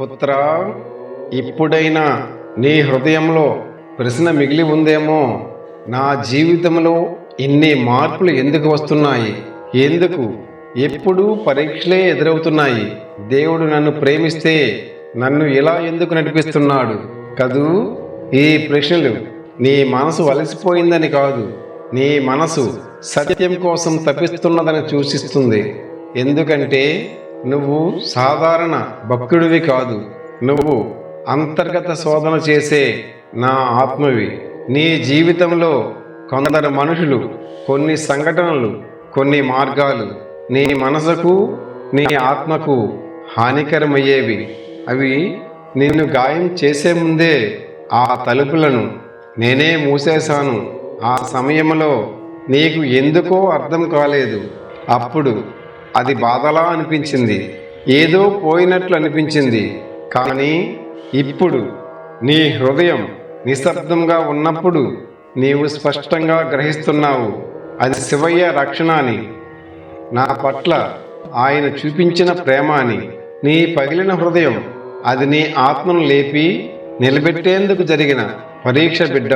పుత్ర ఇప్పుడైనా నీ హృదయంలో ప్రశ్న మిగిలి ఉందేమో? నా జీవితంలో ఇన్ని మార్పులు ఎందుకు వస్తున్నాయి? ఎందుకు ఎప్పుడూ పరీక్షలే ఎదురవుతున్నాయి? దేవుడు నన్ను ప్రేమిస్తే నన్ను ఇలా ఎందుకు నడిపిస్తున్నాడు? కదూ ఈ ప్రశ్నలు నీ మనసు అలసిపోయిందని కాదు నీ మనసు సత్యం కోసం తప్పిస్తున్నదని సూచిస్తుంది. ఎందుకంటే నువ్వు సాధారణ భక్తుడివి కాదు. నువ్వు అంతర్గత శోధన చేసే నా ఆత్మవి. నీ జీవితంలో కొందరు మనుషులు కొన్ని సంఘటనలు కొన్ని మార్గాలు నీ మనసుకు నీ ఆత్మకు హానికరమయ్యేవి. అవి నిన్ను గాయం చేసే ముందే ఆ తలుపులను నేనే మూసేశాను. ఆ సమయంలో నీకు ఎందుకో అర్థం కాలేదు. అప్పుడు అది బాధలా అనిపించింది. ఏదో పోయినట్లు అనిపించింది. కానీ ఇప్పుడు నీ హృదయం నిశ్శబ్దంగా ఉన్నప్పుడు నీవు స్పష్టంగా గ్రహిస్తున్నావు. అది శివయ్య రక్షణ అని నా పట్ల ఆయన చూపించిన ప్రేమ అని నీ పగిలిన హృదయం అది నీ ఆత్మను లేపి నిలబెట్టేందుకు జరిగిన పరీక్ష బిడ్డ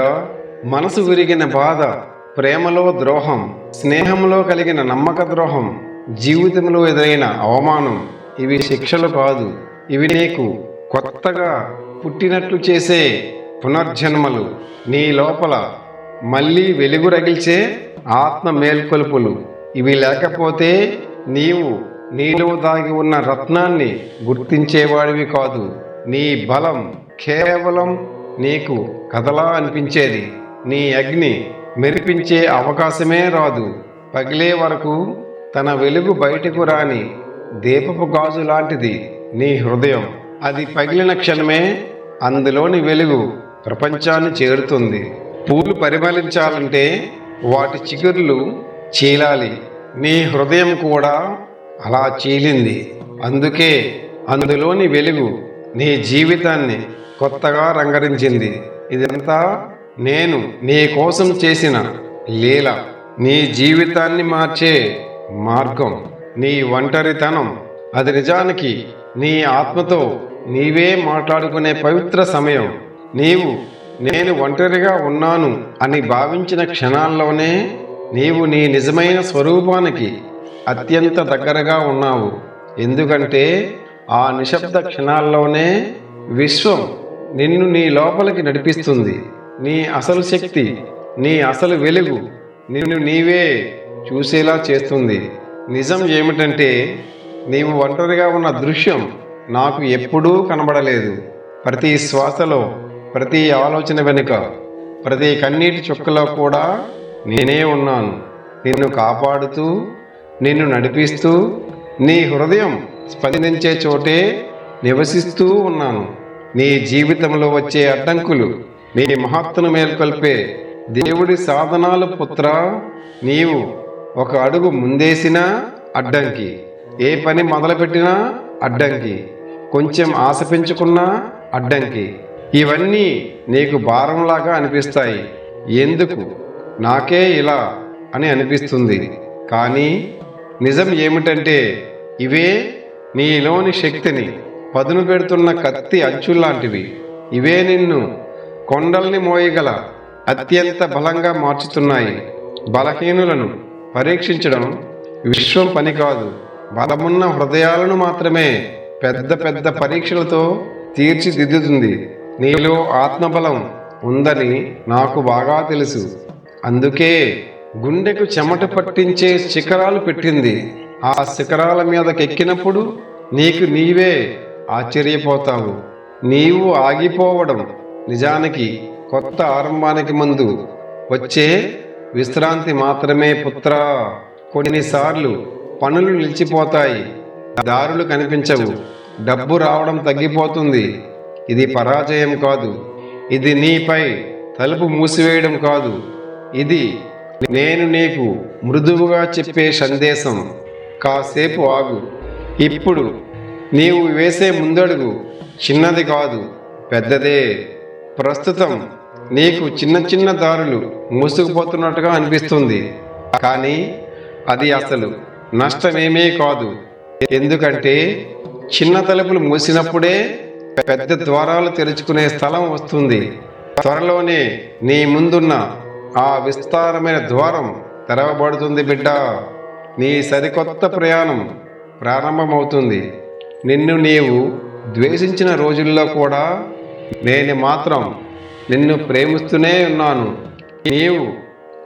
మనసు విరిగిన బాధ ప్రేమలో ద్రోహం స్నేహంలో కలిగిన నమ్మక ద్రోహం జీవితంలో ఎదురైన అవమానం ఇవి శిక్షలు కాదు. ఇవి నీకు కొత్తగా పుట్టినట్లు చేసే పునర్జన్మలు. నీ లోపల మళ్ళీ వెలుగు రగిల్చే ఆత్మ మేల్కొలుపులు. ఇవి లేకపోతే నీవు నీలో దాగి ఉన్న రత్నాన్ని గుర్తించేవాడివి కాదు. నీ బలం కేవలం నీకు కథలా అనిపించేది. నీ అగ్ని మెరిపించే అవకాశమే రాదు. పగిలే వరకు తన వెలుగు బయటకు రాని దీపపు గాజు లాంటిది నీ హృదయం. అది పగిలిన క్షణమే అందులోని వెలుగు ప్రపంచాన్ని చేరుతుంది. పూలు పరిమళించాలంటే వాటి చిగుర్లు చీలాలి. నీ హృదయం కూడా అలా చీలింది. అందుకే అందులోని వెలుగు నీ జీవితాన్ని కొత్తగా రంగరించింది. ఇదంతా నేను నీ కోసం చేసిన లీల. నీ జీవితాన్ని మార్చే మార్గం నీ ఒంటరితనం. అది నిజానికి నీ ఆత్మతో నీవే మాట్లాడుకునే పవిత్ర సమయం. నీవు నేను ఒంటరిగా ఉన్నాను అని భావించిన క్షణాల్లోనే నీవు నీ నిజమైన స్వరూపానికి అత్యంత దగ్గరగా ఉన్నావు. ఎందుకంటే ఆ నిశ్శబ్ద క్షణాల్లోనే విశ్వం నిన్ను నీ లోపలికి నడిపిస్తుంది. నీ అసలు శక్తి నీ అసలు వెలుగు నిన్ను నీవే చూసేలా చేస్తుంది. నిజం ఏమిటంటే నీవు ఒంటరిగా ఉన్న దృశ్యం నాకు ఎప్పుడూ కనబడలేదు. ప్రతి శ్వాసలో ప్రతి ఆలోచన వెనుక ప్రతి కన్నీటి చుక్కలో కూడా నేనే ఉన్నాను. నిన్ను కాపాడుతూ నిన్ను నడిపిస్తూ నీ హృదయం స్పందించే చోటే నివసిస్తూ ఉన్నాను. నీ జీవితంలో వచ్చే అడ్డంకులు నీ మహత్తును మేల్కొల్పే దేవుడి సాధనాలు పుత్ర నీవు. ఒక అడుగు ముందేసినా అడ్డంకి. ఏ పని మొదలుపెట్టినా అడ్డంకి. కొంచెం ఆశ పెంచుకున్నా అడ్డంకి. ఇవన్నీ నీకు భారంలాగా అనిపిస్తాయి. ఎందుకు? నాకే ఇలా అని అనిపిస్తుంది. కానీ నిజం ఏమిటంటే ఇవే నీలోని శక్తిని పదును పెడుతున్న కత్తి అంచుల్లాంటివి. ఇవే నిన్ను కొండల్ని మోయగల అత్యంత బలంగా మార్చుతున్నాయి. బలహీనులను పరీక్షించడం విశ్వం పని కాదు. బలమున్న హృదయాలను మాత్రమే పెద్ద పెద్ద పరీక్షలతో తీర్చిదిద్దుతుంది. నీలో ఆత్మబలం ఉందని నాకు బాగా తెలుసు. అందుకే గుండెకు చెమట పట్టించే శిఖరాలు పెట్టింది. ఆ శిఖరాల మీదకెక్కినప్పుడు నీకు నీవే ఆశ్చర్యపోతావు. నీవు ఆగిపోవడం నిజానికి కొత్త ఆరంభానికి ముందు. వచ్చే విశ్రాంతి మాత్రమే పుత్ర. కొన్నిసార్లు పనులు నిలిచిపోతాయి దారులు కనిపించవు డబ్బు రావడం తగ్గిపోతుంది. ఇది పరాజయం కాదు. ఇది నీపై తలుపు మూసివేయడం కాదు. ఇది నేను నీకు మృదువుగా చెప్పే సందేశం. కాసేపు ఆగు. ఇప్పుడు నీవు వేసే ముందడుగు చిన్నది కాదు పెద్దదే. ప్రస్తుతం నీకు చిన్న చిన్న దారులు మూసుకుపోతున్నట్టుగా అనిపిస్తుంది. కానీ అది అసలు నష్టమేమీ కాదు. ఎందుకంటే చిన్న తలుపులు మూసినప్పుడే పెద్ద ద్వారాలు తెరుచుకునే స్థలం వస్తుంది. త్వరలోనే నీ ముందున్న ఆ విస్తారమైన ద్వారం తెరవబడుతుంది బిడ్డ. నీ సరికొత్త ప్రయాణం ప్రారంభమవుతుంది. నిన్ను నీవు ద్వేషించిన రోజుల్లో కూడా నేను మాత్రం నిన్ను ప్రేమిస్తూనే ఉన్నాను. నీవు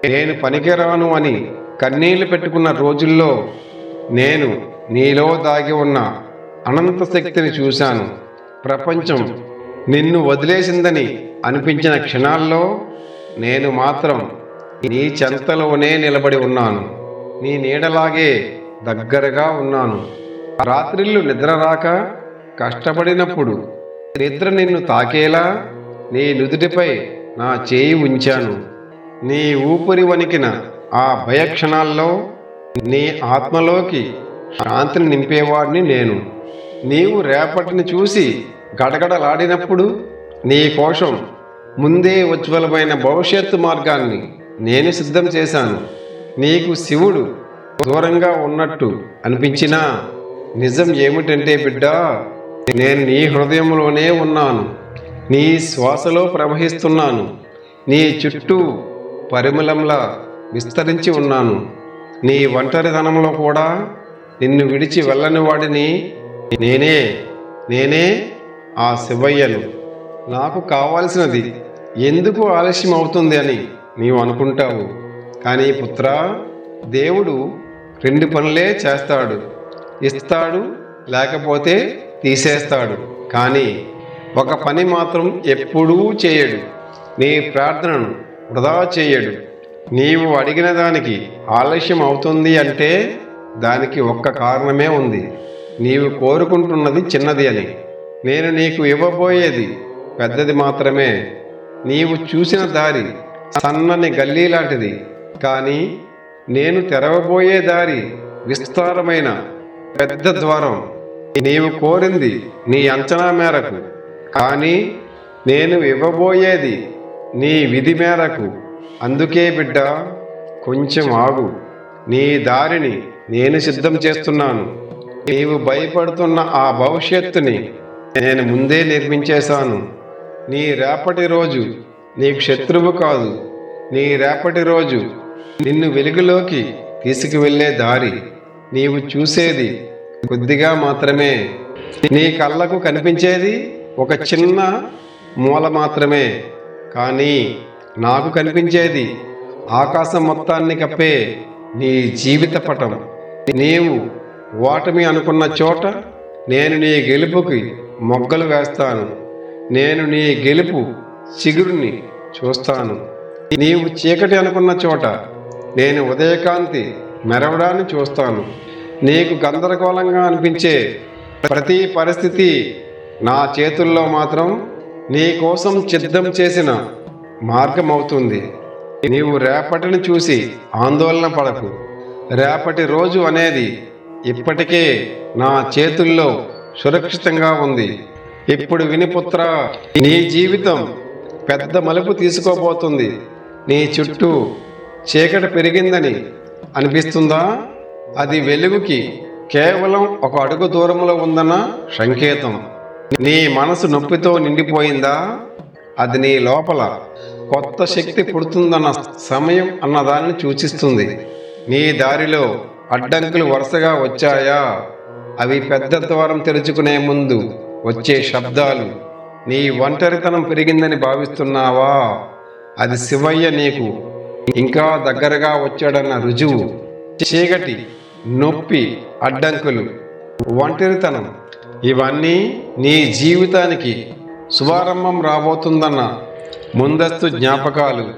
నేను పనికిరాను అని కన్నీళ్ళు పెట్టుకున్న రోజుల్లో నేను నీలో దాగి ఉన్న అనంత శక్తిని చూశాను. ప్రపంచం నిన్ను వదిలేసిందని అనిపించిన క్షణాల్లో నేను మాత్రం నీ చెంతలోనే నిలబడి ఉన్నాను. నీ నీడలాగే దగ్గరగా ఉన్నాను. రాత్రిళ్ళు నిద్ర రాక కష్టపడినప్పుడు నిద్ర నిన్ను తాకేలా నీ నుదుటిపై నా చేయి ఉంచాను. నీ ఊపిరి వణికిన ఆ భయక్షణాల్లో నీ ఆత్మలోకి శాంతిని నింపేవాడిని నేను. నీవు రేపటిని చూసి గడగడలాడినప్పుడు నీ కోసం ముందే ఉజ్వలమైన భవిష్యత్తు మార్గాన్ని నేను సిద్ధం చేశాను. నీకు శివుడు దూరంగా ఉన్నట్టు అనిపించినా నిజం ఏమిటంటే బిడ్డా నేను నీ హృదయంలోనే ఉన్నాను. నీ శ్వాసలో ప్రవహిస్తున్నాను. నీ చుట్టూ పరిమళంలా విస్తరించి ఉన్నాను. నీ ఒంటరితనంలో కూడా నిన్ను విడిచి వెళ్ళని వాడిని నేనే నేనే ఆ శివయ్యను. నాకు కావాల్సినది ఎందుకు ఆలస్యం అవుతుంది అని నీవు అనుకుంటావు. కానీ పుత్ర దేవుడు రెండు పనులే చేస్తాడు. ఇస్తాడు లేకపోతే తీసేస్తాడు. కానీ ఒక పని మాత్రం ఎప్పుడూ చేయడు. నీ ప్రార్థనను వృధా చేయడు. నీవు అడిగిన దానికి ఆలస్యం అవుతుంది అంటే దానికి ఒక్క కారణమే ఉంది. నీవు కోరుకుంటున్నది చిన్నది అని. నేను నీకు ఇవ్వబోయేది పెద్దది మాత్రమే. నీవు చూసిన దారి సన్నని గల్లీ లాంటిది కానీ నేను తెరవబోయే దారి విస్తారమైన పెద్ద ద్వారం. నీవు కోరింది నీ అంచనా మేరకు. కానీ నేను ఇవ్వబోయేది నీ విధి మేరకు. అందుకే బిడ్డ కొంచెం ఆగు. నీ దారిని నేను సిద్ధం చేస్తున్నాను. నీవు భయపడుతున్న ఆ భవిష్యత్తుని నేను ముందే నిర్మించేశాను. నీ రేపటి రోజు నీకు శత్రువు కాదు. నీ రేపటి రోజు నిన్ను వెలుగులోకి తీసుకువెళ్ళే దారి నీవు చూసేది కొద్దిగా మాత్రమే. నీ కళ్ళకు కనిపించేది ఒక చిన్న మూల మాత్రమే కానీ నాకు కనిపించేది ఆకాశం మొత్తాన్ని కప్పే నీ జీవిత పటం. నీవు ఓటమి అనుకున్న చోట నేను నీ గెలుపుకి మొగ్గలు వేస్తాను. నేను నీ గెలుపు చిగురుని చూస్తాను. నీవు చీకటి అనుకున్న చోట నేను ఉదయకాంతి మెరవడాన్ని చూస్తాను. నీకు గందరగోళంగా అనిపించే ప్రతి పరిస్థితి నా చేతుల్లో మాత్రం నీ కోసం సిద్ధం చేసిన మార్గం అవుతుంది నీవు రేపటిని చూసి ఆందోళన పడకు. రేపటి రోజు అనేది ఇప్పటికే నా చేతుల్లో సురక్షితంగా ఉంది. ఇప్పుడు వినిపుత్ర నీ జీవితం పెద్ద మలుపు తీసుకోబోతుంది. నీ చుట్టూ చీకటి పెరిగిందని అనిపిస్తుందా? అది వెలుగుకి కేవలం ఒక అడుగు దూరంలో ఉందన్న సంకేతం. నీ మనసు నొప్పితో నిండిపోయిందా? అది నీ లోపల కొత్త శక్తి పుడుతుందన్న సమయం అన్నదాన్ని సూచిస్తుంది. నీ దారిలో అడ్డంకులు వరుసగా వచ్చాయా? అవి పెద్ద ద్వారం తెరుచుకునే ముందు వచ్చే శబ్దాలు. నీ ఒంటరితనం పెరిగిందని భావిస్తున్నావా? అది శివయ్య నీకు ఇంకా దగ్గరగా వచ్చాడన్న రుజువు. చీకటి నొప్పి అడ్డంకులు ఒంటరితనం ఇవన్నీ నీ జీవితానికి శుభారంభం రాబోతుందన్న ముందస్తు జ్ఞాపకాలు.